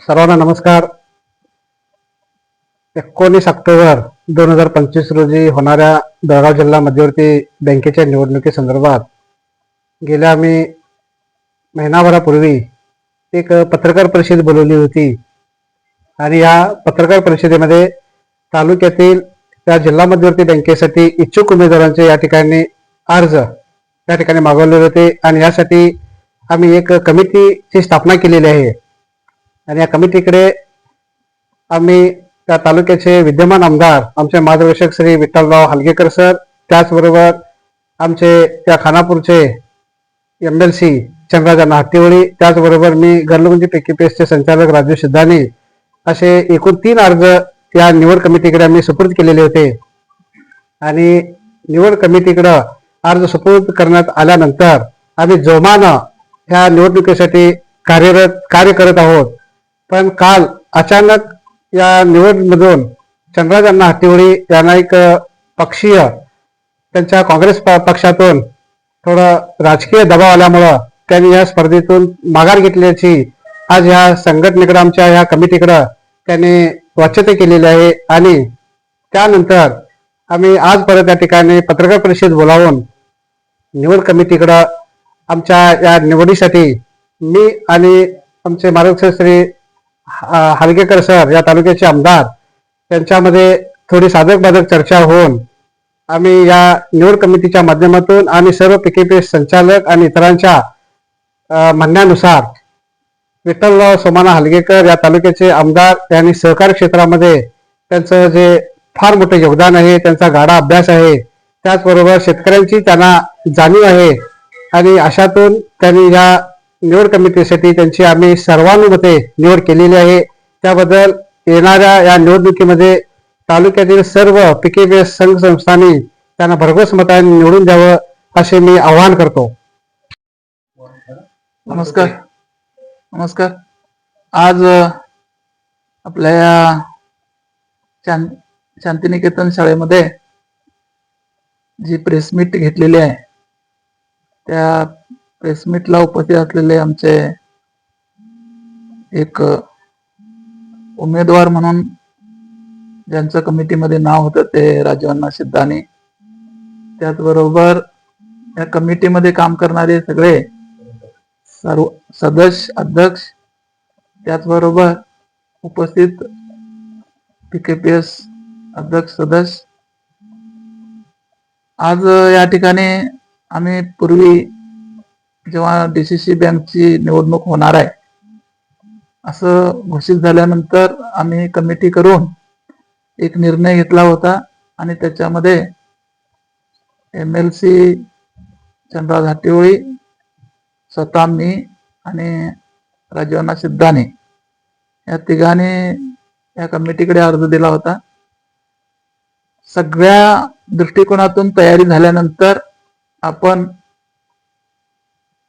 सर्वांना नमस्कार. एकोणीस ऑक्टोबर दोन हजार पंचवीस रोजी होणाऱ्या जळगाव जिल्हा मध्यवर्ती बँकेच्या निवडणुकीसंदर्भात गेल्या आम्ही महिनाभरापूर्वी एक पत्रकार परिषद बोलवली होती. आणि या पत्रकार परिषदेमध्ये तालुक्यातील त्या जिल्हा मध्यवर्ती बँकेसाठी इच्छुक उमेदवारांचे या ठिकाणी अर्ज त्या ठिकाणी मागवले होते. आणि यासाठी आम्ही एक कमिटीची स्थापना केलेली आहे. आणि या कमिटीकडे आम्ही त्या तालुक्याचे विद्यमान आमदार आमचे मार्गदर्शक श्री विठ्ठलराव हलगेकर सर त्याचबरोबर आमचे त्या खानापूरचे M L C Chandraja Hattivali त्याचबरोबर मी गरलगुंजी पीकेपीएसचे संचालक राजू सिद्धानी असे एकूण तीन अर्ज त्या निवड कमिटीकडे आम्ही सुपूर्द केलेले होते. आणि निवड कमिटीकडं अर्ज सुपूर्द करण्यात आल्यानंतर आम्ही जोमानं ह्या निवडणुकीसाठी कार्यरत कार्य करत आहोत. पण काल अचानक या निवडमधून चंद्राजांना हत्तीवडी यांना एक पक्षीय त्यांच्या काँग्रेस प- पक्षातून थोडं राजकीय दबाव आल्यामुळं त्यांनी या स्पर्धेतून माघार घेतल्याची आज ह्या संघटनेकडं आमच्या ह्या कमिटीकडं त्यांनी स्वच्छता केलेली आहे. आणि त्यानंतर आम्ही आज परत या ठिकाणी पत्रकार परिषद बोलावून निवड कमिटीकडं आमच्या या निवडीसाठी मी आणि आमचे मार्गदर्शक श्री हलगेकर सर या तालुक्याचे आमदार त्यांच्यामध्ये थोडी साधक बाधक चर्चा होऊन आम्ही या निवड कमिटीच्या माध्यमातून आणि सर्व पीकेपी संचालक आणि इतरांच्या म्हणण्यानुसार विठ्ठलराव सोमाना हलगेकर या तालुक्याचे आमदार यांनी सहकार क्षेत्रामध्ये त्यांचं जे फार मोठं योगदान आहे त्यांचा गाडा अभ्यास आहे त्याचबरोबर शेतकऱ्यांची त्यांना जाणीव आहे आणि अशातून त्यांनी या निवड कमिटीसाठी त्यांची आम्ही सर्वानुमते निवड केलेली आहे. त्याबद्दल येणाऱ्या या निवडणुकीमध्ये तालुक्यातील सर्व पीके संघ संस्थांनी त्यांना भरघोस मताने निवडून द्यावं असे मी आवाहन करतो. नमस्कार. नमस्कार. आज आपल्या या शां शांतिनिकेतन शाळेमध्ये जी प्रेस मीट घेतलेली आहे त्या प्रेसमीटला उपस्थित असलेले आमचे एक उमेदवार म्हणून ज्यांचं कमिटीमध्ये नाव होतं ते राजवन्ना सिद्धानी. त्याचबरोबर या कमिटीमध्ये काम करणारे सगळे सर्व सदस्य अध्यक्ष त्याचबरोबर उपस्थित पीकेपीएस अध्यक्ष सदस्य. आज या ठिकाणी आम्ही पूर्वी जेव्हा डीसीसी बँकची निवडणूक होणार आहे असं घोषित झाल्यानंतर आम्ही कमिटी करून एक निर्णय घेतला होता आणि त्याच्यामध्ये M L C Chandra Ghatevali स्वतः मी आणि राजीवना सिद्धाने या तिघांनी या कमिटीकडे अर्ज दिला होता. सगळ्या दृष्टिकोनातून तयारी झाल्यानंतर आपण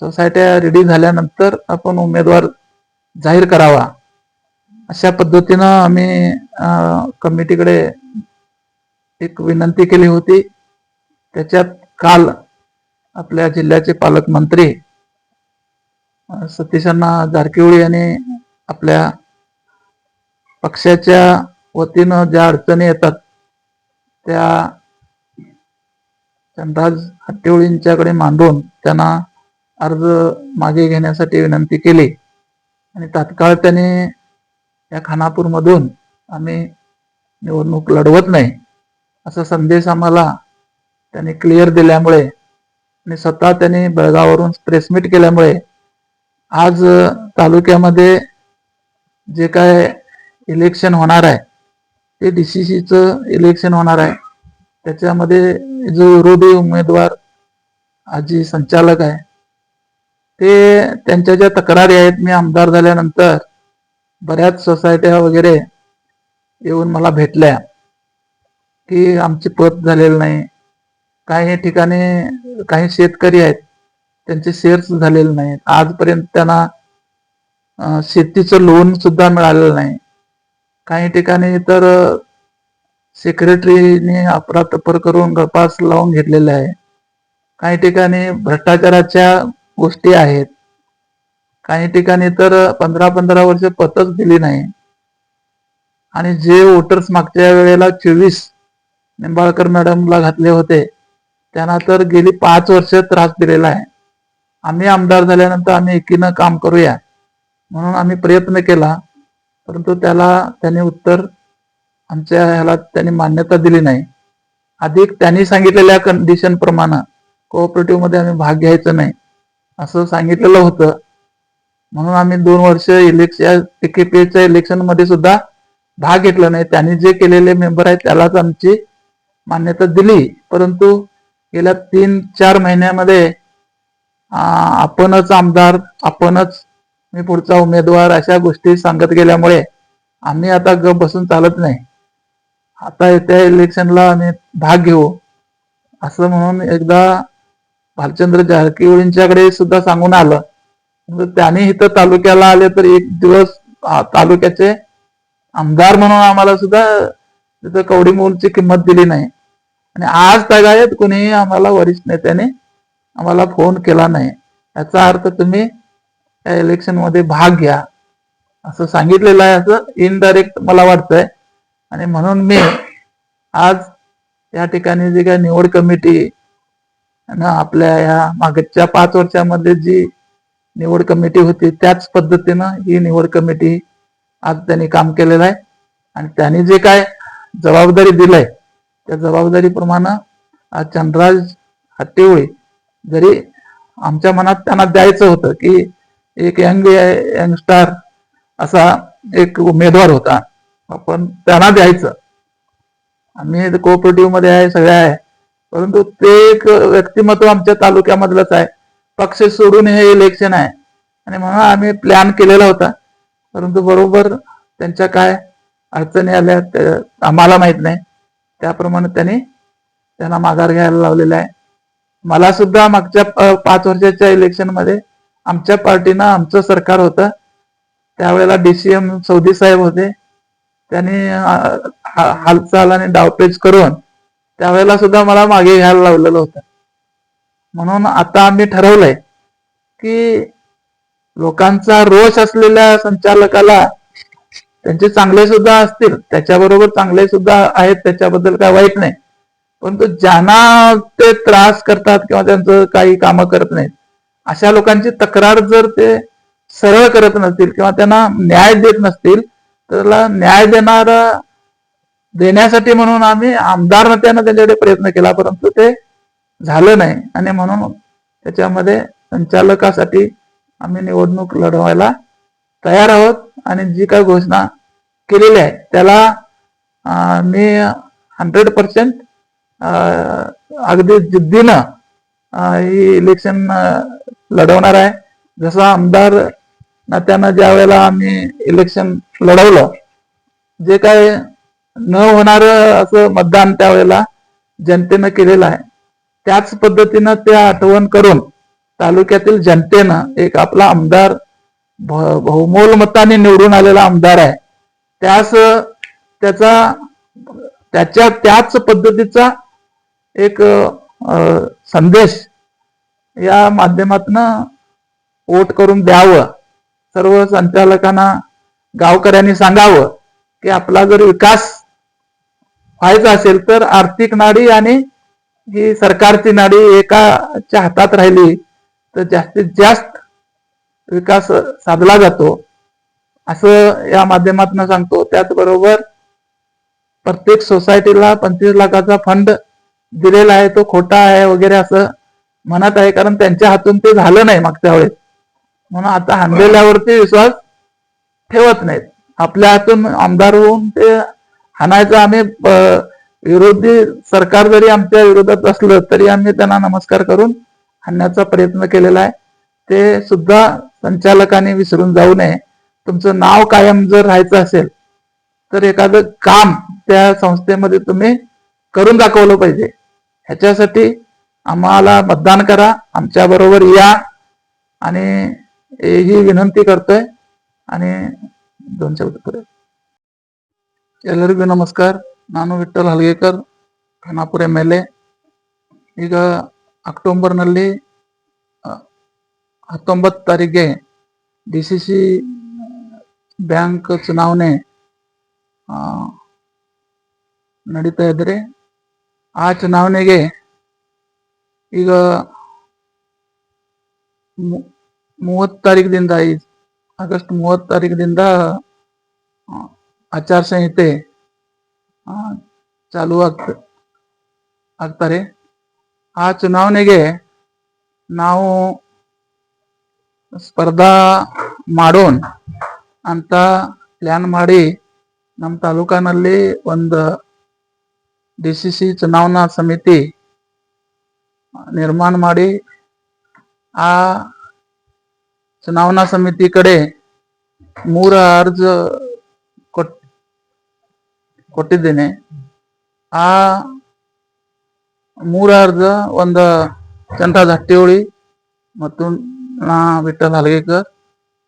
सोसायट्या रेडी झाल्यानंतर आपण उमेदवार जाहीर करावा. अशा पद्धतीनं आम्ही कमिटीकडे एक विनंती केली होती. त्याच्यात काल आपल्या जिल्ह्याचे पालकमंत्री सतीशांना जारकिहोळी यांनी आपल्या पक्षाच्या वतीनं ज्या अडचणी येतात त्या चंद्राज हट्टेवळींच्याकडे मांडून त्यांना अर्ज मागे घेण्यासाठी विनंती केली. आणि तात्काळ त्याने या खानापूरमधून आम्ही निवडणूक लढवत नाही असा संदेश आम्हाला त्याने क्लिअर दिल्यामुळे आणि स्वतः त्याने बेळगाववरून प्रेसमीट केल्यामुळे आज तालुक्यामध्ये जे काय इलेक्शन होणार आहे ते डी सी सीचं इलेक्शन होणार आहे. त्याच्यामध्ये जो विरोधी उमेदवार आजी संचालक आहे ते त्यांच्या ज्या तक्रारी आहेत मी आमदार झाल्यानंतर बऱ्याच सोसायट्या वगैरे येऊन मला भेटल्या की आमची पत झालेलं नाही. काही ठिकाणी काही शेतकरी आहेत त्यांचे शेअर्स झालेले नाहीत. आजपर्यंत त्यांना शेतीचं लोन सुद्धा मिळालेलं नाही. काही ठिकाणी तर सेक्रेटरीने अपरातपर करून गपास लावून घेतलेले आहे. काही ठिकाणी भ्रष्टाचाराच्या गोष्टी आहेत. काही ठिकाणी तर पंधरा पंधरा वर्ष पतच दिली नाही. आणि जे वोटर्स मागच्या वेळेला चोवीस निंबाळकर मॅडमला घातले होते त्यांना तर गेली पाच वर्ष त्रास दिलेला आहे. आम्ही आमदार झाल्यानंतर आम्ही एकीनं काम करूया म्हणून आम्ही प्रयत्न केला परंतु त्याला त्यांनी उत्तर आमच्या ह्याला त्यांनी मान्यता दिली नाही. अधिक त्यांनी सांगितलेल्या कंडिशन प्रमाणे कोऑपरेटिव्हमध्ये आम्ही भाग घ्यायचा नाही. असं सांगितलेलं होतं. म्हणून आम्ही दोन वर्ष इलेक्शन एकेपीच्या इलेक्शनमध्ये सुद्धा भाग घेतला नाही. त्यांनी जे केलेले मेंबर आहेत त्यालाच आमची मान्यता दिली. परंतु गेल्या तीन चार महिन्यामध्ये आपणच आमदार आपणच मी पुढचा उमेदवार अशा गोष्टी सांगत गेल्यामुळे आम्ही आता गप बसून चालत नाही. आता येत्या इलेक्शनला आम्ही भाग घेऊ. असं म्हणून एकदा भालचंद्र झारकीवळींच्याकडे सुद्धा सांगून आलं. म्हणजे त्याने इथं तालुक्याला आले तर एक दिवस तालुक्याचे आमदार म्हणून आम्हाला सुद्धा तिथं कवडी मोलची किंमत दिली नाही. आणि आज तगायत कोणीही आम्हाला वरिष्ठ नेत्याने आम्हाला फोन केला नाही. याचा अर्थ तुम्ही त्या इलेक्शनमध्ये भाग घ्या. असं सांगितलेलं आहे असं इनडायरेक्ट मला वाटतंय. आणि म्हणून मी आज या ठिकाणी जी काय निवड कमिटी आपल्या या मागच्या पाच वर्षामध्ये जी निवड कमिटी होती त्याच पद्धतीनं ही निवड कमिटी आज त्यांनी काम केलेलं आहे. आणि त्यांनी जे काय जबाबदारी दिलाय त्या जबाबदारीप्रमाणे आज चंद्रराज हट्टेवळी जरी आमच्या मनात त्यांना द्यायचं होतं की एक यंग यंगस्टार असा एक उमेदवार होता आपण त्यांना द्यायचं. आम्ही कोऑपरेटिव्हमध्ये आहे सगळ्या आहे. परंतु ते एक व्यक्तिमत्व आमच्या तालुक्यामधलंच आहे. पक्ष सोडून हे इलेक्शन आहे. आणि म्हणून आम्ही प्लॅन केलेला होता. परंतु बरोबर त्यांच्या काय अडचणी आल्या त्या आम्हाला माहीत नाही. त्याप्रमाणे त्यांनी त्यांना माघार घ्यायला लावलेला आहे. मला सुद्धा मागच्या पाच वर्षाच्या इलेक्शनमध्ये आमच्या पार्टीनं आमचं सरकार होतं. त्यावेळेला डीसीएम सौदी साहेब होते. त्यांनी हालचाल आणि डावपेच करून त्यावेळेला सुद्धा मला मागे घ्यायला लावलेलं होतं. म्हणून आता आम्ही ठरवलंय की लोकांचा रोष असलेल्या संचालकाला त्यांचे चांगले सुद्धा असतील त्याच्याबरोबर चांगले सुद्धा आहेत त्याच्याबद्दल काय वाईट नाही. परंतु ज्यांना ते त्रास करतात किंवा त्यांचं काही कामं करत नाहीत अशा लोकांची तक्रार जर ते सरळ करत नसतील किंवा त्यांना न्याय देत नसतील तर त्याला न्याय देणारा देण्यासाठी म्हणून आम्ही आमदार त्यांना त्यांच्याकडे प्रयत्न केला परंतु ते झालं नाही. आणि म्हणून त्याच्यामध्ये संचालकासाठी आम्ही निवडणूक लढवायला तयार आहोत आणि जी काय घोषणा केलेली आहे त्याला मी हंड्रेड पर्सेंट अगदी जिद्दीनं ही इलेक्शन लढवणार आहे. जसं आमदार नात्यानं ज्या वेळेला आम्ही इलेक्शन लढवलं जे काय न होणार असं मतदान त्यावेळेला जनतेनं केलेलं आहे. त्याच पद्धतीनं ते आठवण करून तालुक्यातील जनतेनं एक आपला आमदार भ- बहुमोल मताने निवडून आलेला आमदार आहे. त्यास त्याचा त्याच्या त्याच पद्धतीचा एक संदेश या माध्यमातून वोट करून द्यावं. सर्व संचालकांना गावकऱ्यांनी सांगावं की आपला जर विकास व्हायचं असेल तर आर्थिक नाडी आणि ही सरकारची नाडी एकाच्या हातात राहिली तर जास्तीत जास्त विकास साधला जातो. असं या माध्यमातून सांगतो. त्याचबरोबर प्रत्येक सोसायटीला पंचवीस लाखाचा फंड दिलेला आहे. तो खोटा आहे वगैरे असं म्हणत आहे. कारण त्यांच्या हातून ते झालं नाही मागच्या वेळेस. म्हणून आता हाणलेल्यावरती विश्वास ठेवत नाहीत. आपल्या हातून आमदार होऊन ते आणायचं आम्ही विरोधी सरकार जरी आमच्या विरोधात असलं तरी आम्ही त्यांना नमस्कार करून आणण्याचा प्रयत्न केलेला आहे. ते सुद्धा संचालकांनी विसरून जाऊ नये. तुमचं नाव कायम जर राहायचं असेल तर एखादं काम त्या संस्थेमध्ये तुम्ही करून दाखवलं पाहिजे. ह्याच्यासाठी आम्हाला मतदान करा आमच्या बरोबर या आणि ही विनंती करतोय. आणि दोन शब्द ಎಲ್ಲರಿಗೂ ನಮಸ್ಕಾರ. ನಾನು Vithal Halgekar, Khanapur M L A. ಈಗ ಅಕ್ಟೋಬರ್ನಲ್ಲಿ ಹತ್ತೊಂಬತ್ತು ತಾರೀಕಿಗೆ ಡಿ ಸಿ ಸಿ ಬ್ಯಾಂಕ್ ಚುನಾವಣೆ ನಡೀತಾ ಇದ್ರೆ ಆ ಚುನಾವಣೆಗೆ ಈಗ ಮೂವತ್ತು ತಾರೀಕಿನಿಂದ ಆಗಸ್ಟ್ ಮೂವತ್ತು ತಾರೀಕಿನಿಂದ ಆಚಾರ ಸಂಹಿತೆ ಚಾಲು ಆಗ್ತ, ಆಗ್ತಾರೆ. ಆ ಚುನಾವಣೆಗೆ ನಾವು ಸ್ಪರ್ಧಾ ಮಾಡೋಣ ಅಂತ ಪ್ಲಾನ್ ಮಾಡಿ ನಮ್ಮ ತಾಲೂಕಿನಲ್ಲಿ ಒಂದು ಡಿ ಸಿ ಸಿ ಚುನಾವಣಾ ಸಮಿತಿ ನಿರ್ಮಾಣ ಮಾಡಿ, ಆ ಚುನಾವಣಾ ಸಮಿತಿ ಕಡೆ ಮೂರ ಅರ್ಜ ಕೊಟ್ಟಿದ್ದೇನೆ. ಆ ಮೂರ ಅರ್ಜ ಒಂದು ಚಂದ್ರರಾಜ್ ಹಟ್ಟಿಹೊಳಿ ಮತ್ತು ನಾ ವಿಠಲ್ ಹಲಗೇಕರ್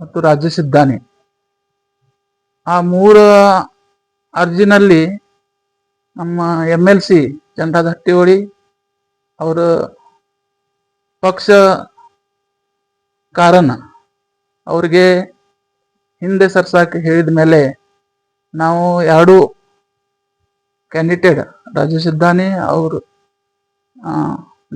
ಮತ್ತು ರಾಜ್ಯ ಸಿದ್ಧಾನೆ ಆ ಮೂರ ಅರ್ಜಿನಲ್ಲಿ ನಮ್ಮ M L C Chandraraj Hattiholi ಅವರ ಪಕ್ಷ ಕಾರಣ ಅವ್ರಿಗೆ ಹಿಂದೆ ಸರ್ಸಾಕ ಹೇಳಿದ ಮೇಲೆ ನಾವು ಎರಡು ಕ್ಯಾಂಡಿಡೇಟ್ ರಾಜೇಶ್ ಇದ್ದಾನೆ ಅವರು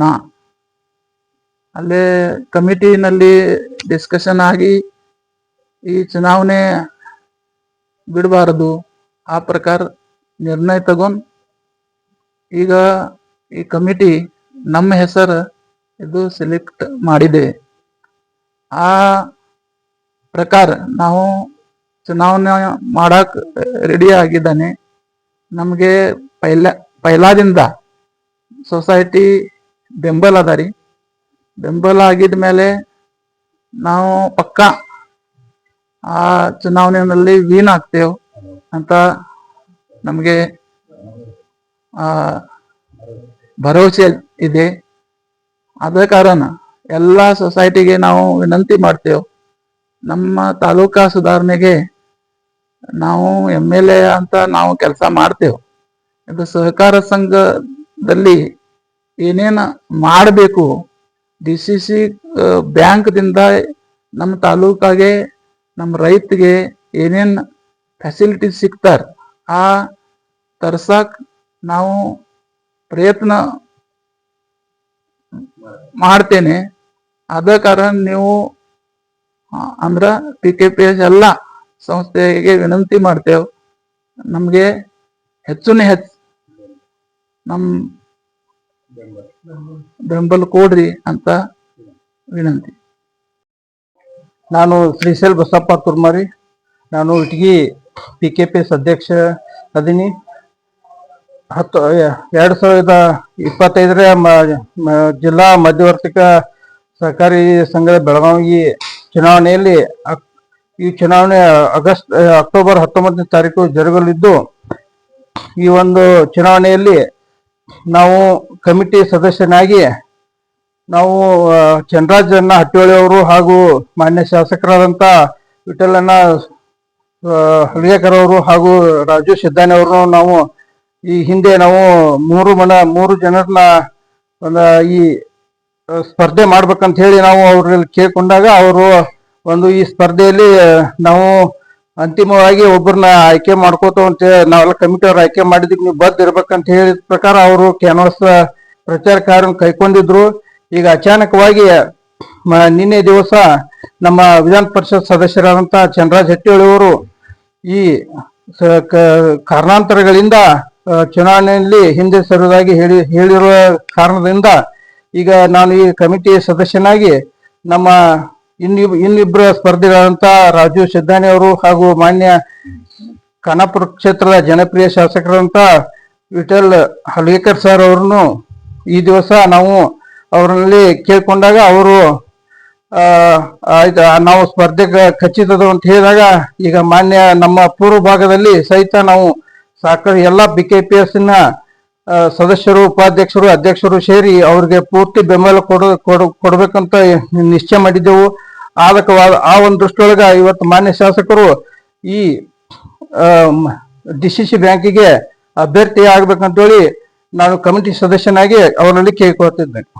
ನಾ. ಅಲ್ಲೇ ಕಮಿಟಿನಲ್ಲಿ ಡಿಸ್ಕಷನ್ ಆಗಿ ಈ ಚುನಾವಣೆ ಬಿಡಬಾರದು, ಆ ಪ್ರಕಾರ ನಿರ್ಣಯ ತಗೊಂಡ್ ಈಗ ಈ ಕಮಿಟಿ ನಮ್ಮ ಹೆಸರು ಇದು ಸೆಲೆಕ್ಟ್ ಮಾಡಿದೆ. ಆ ಪ್ರಕಾರ ನಾವು ಚುನಾವಣೆ ಮಾಡಕ್ ರೆಡಿ ಆಗಿದ್ದಾನೆ. ನಮಗೆ ಪೈಲ, ಪೈಲಾದಿಂದ ಸೊಸೈಟಿ ಬೆಂಬಲ ಅದ ರೀ. ಬೆಂಬಲ ಆಗಿದ ಮೇಲೆ ನಾವು ಪಕ್ಕ ಆ ಚುನಾವಣೆಯಲ್ಲಿ ವೀನ್ ಆಗ್ತೇವೆ ಅಂತ ನಮಗೆ ಆ ಭರವಸೆ ಇದೆ. ಅದ ಕಾರಣ ಎಲ್ಲ ಸೊಸೈಟಿಗೆ ನಾವು ವಿನಂತಿ ಮಾಡ್ತೇವೆ. ನಮ್ಮ ತಾಲೂಕಾ ಸುಧಾರಣೆಗೆ ನಾವು ಎಂ ಎಲ್ ಎ ಅಂತ ನಾವು ಕೆಲಸ ಮಾಡ್ತೇವೆ. ಇದು ಸಹಕಾರ ಸಂಘದಲ್ಲಿ ಏನೇನು ಮಾಡಬೇಕು ಡಿ ಸಿ ಸಿ ಬ್ಯಾಂಕ್ದಿಂದ ನಮ್ಮ ತಾಲೂಕಾಗೆ, ನಮ್ಮ ರೈತಗೆ ಏನೇನು ಫೆಸಿಲಿಟಿ ಸಿಗ್ತಾರ, ಆ ತರ್ಸಕ್ ನಾವು ಪ್ರಯತ್ನ ಮಾಡ್ತೇನೆ. ಅದ ಕಾರಣ ನೀವು ಅಂದ್ರೆ ಪಿ ಕೆ ಪಿ ಎಸ್ ಎಲ್ಲ ಸಂಸ್ಥೆಗೆ ವಿನಂತಿ ಮಾಡ್ತೇವೆ. ನಮಗೆ ಹೆಚ್ಚುನೆ ಹೆಚ್ಚು ನಮ್ ಬೆಂಬಲ ಕೊಡ್ರಿ ಅಂತ ವಿನಂತಿ. ನಾನು ಶ್ರೀಶೈಲ್ ಬಸಪ್ಪ ಕುರ್ಮಾರಿ. ನಾನು Itagi P K P S ಅಧ್ಯಕ್ಷ ಅದೀನಿ. ಹತ್ತು, ಎರಡು ಸಾವಿರದ ಇಪ್ಪತ್ತೈದರ ಜಿಲ್ಲಾ ಮಧ್ಯವರ್ತಿಕ ಸಹಕಾರಿ ಸಂಘದ ಬೆಳಗಾವಿ ಚುನಾವಣೆಯಲ್ಲಿ ಈ ಚುನಾವಣೆ ಆಗಸ್ಟ್ ಅಕ್ಟೋಬರ್ ಹತ್ತೊಂಬತ್ತನೇ ತಾರೀಕು ಜರುಗಲಿದ್ದು ಈ ಒಂದು ಚುನಾವಣೆಯಲ್ಲಿ ನಾವು ಕಮಿಟಿ ಸದಸ್ಯನಾಗಿ ನಾವು ಆ, ಚಂದ್ರರಾಜನ್ನ ಹಟ್ಟಿಹೊಳಿ ಅವರು ಹಾಗೂ ಮಾನ್ಯ ಶಾಸಕರಾದಂಥ ವಿಠಲಣ್ಣ ಆ, ಅವರು ಹಾಗೂ ರಾಜು ಸಿದ್ದಾನಿ ಅವರು ನಾವು ಈ ಹಿಂದೆ ನಾವು ಮೂರು ಮನ ಮೂರು ಜನರನ್ನ ಒಂದು ಈ ಸ್ಪರ್ಧೆ ಮಾಡ್ಬೇಕಂತ ಹೇಳಿ ನಾವು ಅವ್ರಲ್ಲಿ ಕೇಳ್ಕೊಂಡಾಗ ಅವರು ಒಂದು ಈ ಸ್ಪರ್ಧೆಯಲ್ಲಿ ನಾವು ಅಂತಿಮವಾಗಿ ಒಬ್ಬರನ್ನ ಆಯ್ಕೆ ಮಾಡ್ಕೋತ ಅಂತ ನಾವೆಲ್ಲ ಕಮಿಟಿ ಅವ್ರು ಆಯ್ಕೆ ಮಾಡಿದಕ್ಕೆ ನೀವು ಬದ್ಧ ಇರ್ಬೇಕಂತ ಹೇಳಿದ ಪ್ರಕಾರ ಅವರು ಕ್ಯಾನ್ವಾಸ್ ಪ್ರಚಾರ ಕಾರ್ಯ ಕೈಕೊಂಡಿದ್ರು ಈಗ ಅಚಾನಕವಾಗಿ ನಿನ್ನೆ ದಿವಸ ನಮ್ಮ ವಿಧಾನ ಪರಿಷತ್ ಸದಸ್ಯರಾದಂತ ಚಂದ್ರಾಜ್ ಹೆಟ್ಟಿಹೊಳಿ ಅವರು ಈ ಕಾರಣಾಂತರಗಳಿಂದ ಚುನಾವಣೆಯಲ್ಲಿ ಹಿಂದೆ ಸರಿದಾಗಿ ಹೇಳಿ, ಹೇಳಿರುವ ಕಾರಣದಿಂದ ಈಗ ನಾನು ಈ ಕಮಿಟಿ ಸದಸ್ಯನಾಗಿ ನಮ್ಮ ಇನ್ನಿಬ್ ಇನ್ನಿಬ್ಬರ ಸ್ಪರ್ಧಿಗಳಂತ ರಾಜೀವ್ ಸಿದ್ದಾನಿ ಅವರು ಹಾಗೂ ಮಾನ್ಯ ಖಾನಾಪುರ ಕ್ಷೇತ್ರದ ಜನಪ್ರಿಯ ಶಾಸಕರಂತ ವಿಠಲ್ ಹಲ್ಗೇಕರ್ ಸರ್ ಅವ್ರನ್ನು ಈ ದಿವಸ ನಾವು ಅವರಲ್ಲಿ ಕೇಳ್ಕೊಂಡಾಗ ಅವರು ಆಯ್ತು ನಾವು ಸ್ಪರ್ಧೆಗೆ ಖಚಿತದ ಅಂತ ಹೇಳಿದಾಗ ಈಗ ಮಾನ್ಯ ನಮ್ಮ ಪೂರ್ವ ಭಾಗದಲ್ಲಿ ಸಹಿತ ನಾವು ಸಾಕಷ್ಟು ಎಲ್ಲ ಬಿ ಕೆ ಪಿ ಎಸ್ನ ಆ, ಸದಸ್ಯರು, ಉಪಾಧ್ಯಕ್ಷರು, ಅಧ್ಯಕ್ಷರು ಸೇರಿ ಅವ್ರಿಗೆ ಪೂರ್ತಿ ಬೆಂಬಲ ಕೊಡ, ಕೊಡ- ಕೊಡಬೇಕಂತ ನಿಶ್ಚಯ ಮಾಡಿದ್ದೆವು. ಆದಕವಾದ, ಆ ಒಂದು ದೃಷ್ಟಿಯೊಳಗ ಇವತ್ತು ಮಾನ್ಯ ಶಾಸಕರು ಈ ಡಿ ಸಿ ಸಿ ಬ್ಯಾಂಕಿಗೆ ಅಭ್ಯರ್ಥಿ ಆಗ್ಬೇಕಂತೇಳಿ ನಾನು ಕಮಿಟಿ ಸದಸ್ಯನಾಗಿ ಅವರಲ್ಲಿ ಕೇಳ್ಕೊಳ್ತಿದ್ದೇನೆ.